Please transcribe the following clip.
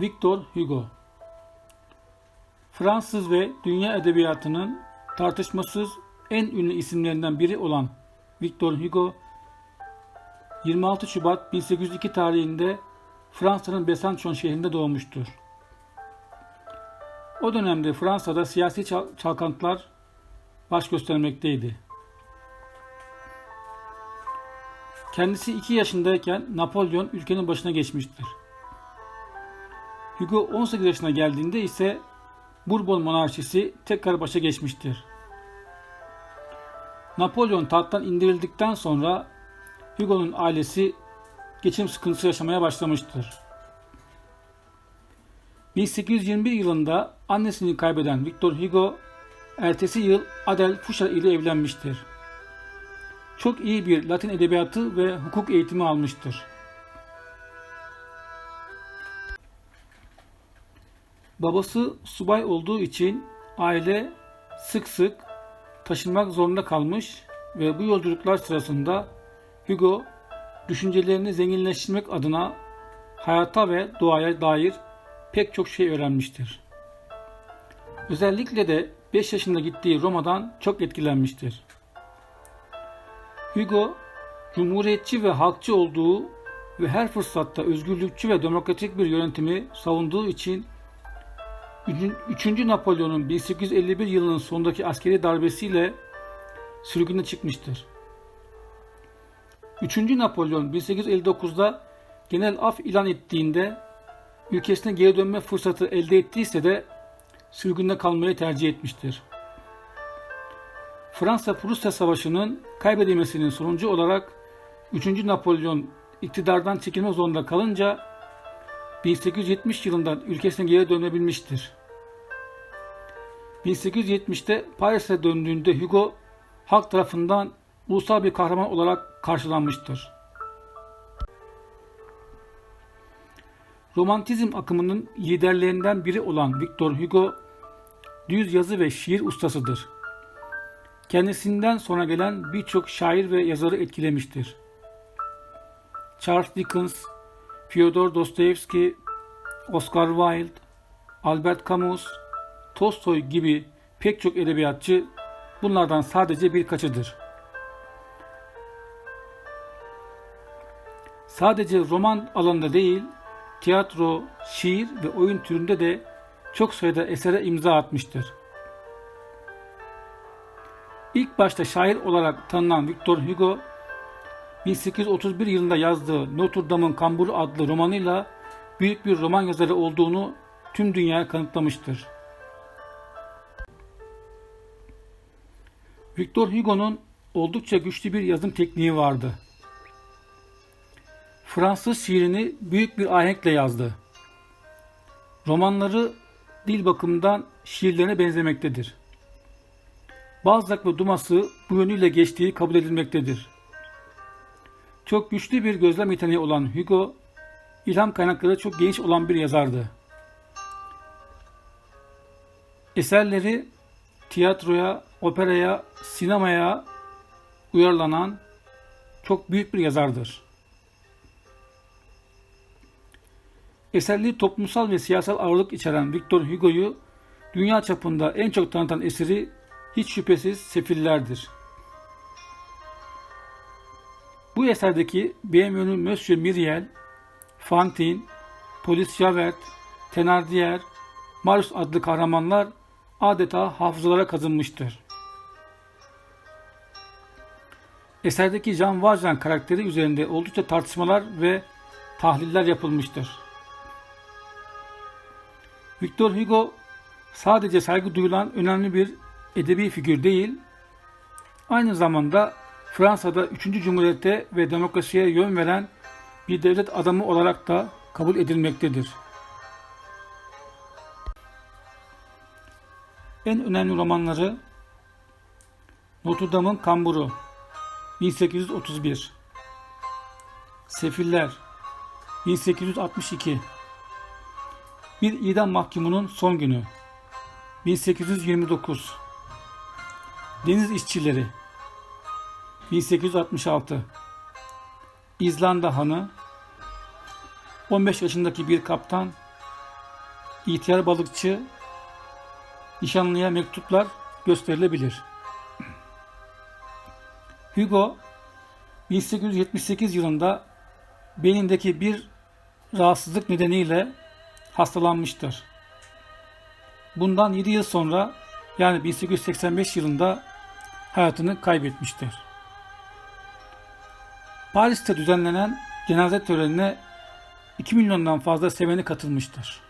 Victor Hugo Fransız ve dünya edebiyatının tartışmasız en ünlü isimlerinden biri olan Victor Hugo 26 Şubat 1802 tarihinde Fransa'nın Besançon şehrinde doğmuştur. O dönemde Fransa'da siyasi çal- çalkantılar baş göstermekteydi. Kendisi 2 yaşındayken Napolyon ülkenin başına geçmiştir. Hugo 18 yaşına geldiğinde ise Bourbon monarşisi tekrar başa geçmiştir. Napolyon tahttan indirildikten sonra Hugo'nun ailesi geçim sıkıntısı yaşamaya başlamıştır. 1821 yılında annesini kaybeden Victor Hugo ertesi yıl Adele Fouchard ile evlenmiştir. Çok iyi bir Latin edebiyatı ve hukuk eğitimi almıştır. Babası subay olduğu için aile sık sık taşınmak zorunda kalmış ve bu yolculuklar sırasında Hugo düşüncelerini zenginleştirmek adına hayata ve doğaya dair pek çok şey öğrenmiştir. Özellikle de 5 yaşında gittiği Roma'dan çok etkilenmiştir. Hugo, cumhuriyetçi ve halkçı olduğu ve her fırsatta özgürlükçü ve demokratik bir yönetimi savunduğu için 3. Napolyon'un 1851 yılının sonundaki askeri darbesiyle sürgüne çıkmıştır. 3. Napolyon 1859'da genel af ilan ettiğinde ülkesine geri dönme fırsatı elde ettiyse de sürgünde kalmayı tercih etmiştir. Fransa-Prusya Savaşı'nın kaybedilmesinin sonucu olarak 3. Napolyon iktidardan çekilmek zorunda kalınca 1870 yılında ülkesine geri dönebilmiştir. 1870'te Paris'e döndüğünde Hugo halk tarafından ulusal bir kahraman olarak karşılanmıştır. Romantizm akımının liderlerinden biri olan Victor Hugo, düz yazı ve şiir ustasıdır. Kendisinden sonra gelen birçok şair ve yazarı etkilemiştir. Charles Dickens, Fyodor Dostoyevski, Oscar Wilde, Albert Camus, Tolstoy gibi pek çok edebiyatçı bunlardan sadece birkaçıdır. Sadece roman alanında değil, tiyatro, şiir ve oyun türünde de çok sayıda esere imza atmıştır. İlk başta şair olarak tanınan Victor Hugo, 1831 yılında yazdığı Notre Dame'ın Kamburu adlı romanıyla büyük bir roman yazarı olduğunu tüm dünyaya kanıtlamıştır. Victor Hugo'nun oldukça güçlü bir yazım tekniği vardı. Fransız şiirini büyük bir ahenkle yazdı. Romanları dil bakımından şiirlerine benzemektedir. Balzac ve Dumas'ı bu yönüyle geçtiği kabul edilmektedir. Çok güçlü bir gözlem yeteneği olan Hugo, ilham kaynakları çok geniş olan bir yazardı. Eserleri tiyatroya, operaya, sinemaya uyarlanan çok büyük bir yazardır. Eserli toplumsal ve siyasal ağırlık içeren Victor Hugo'yu dünya çapında en çok tanıtan eseri hiç şüphesiz Sefillerdir. Bu eserdeki Bienvenue Monsieur Myriel, Fantine, Polis Javert, Thenardier, Marius adlı kahramanlar adeta hafızalara kazınmıştır. Eserdeki Jean Valjean karakteri üzerinde oldukça tartışmalar ve tahliller yapılmıştır. Victor Hugo sadece saygı duyulan önemli bir edebi figür değil, aynı zamanda Fransa'da 3. Cumhuriyete ve demokrasiye yön veren bir devlet adamı olarak da kabul edilmektedir. En önemli romanları Notre Dame'ın Kamburu 1831 Sefiller 1862 Bir idam mahkumunun son günü 1829 Deniz İşçileri 1866 İzlanda Hanı 15 yaşındaki bir kaptan ihtiyar balıkçı nişanlıya mektuplar gösterilebilir. Hugo 1878 yılında beynindeki bir rahatsızlık nedeniyle hastalanmıştır. Bundan 7 yıl sonra yani 1885 yılında hayatını kaybetmiştir. Paris'te düzenlenen cenaze törenine 2 milyondan fazla seveni katılmıştır.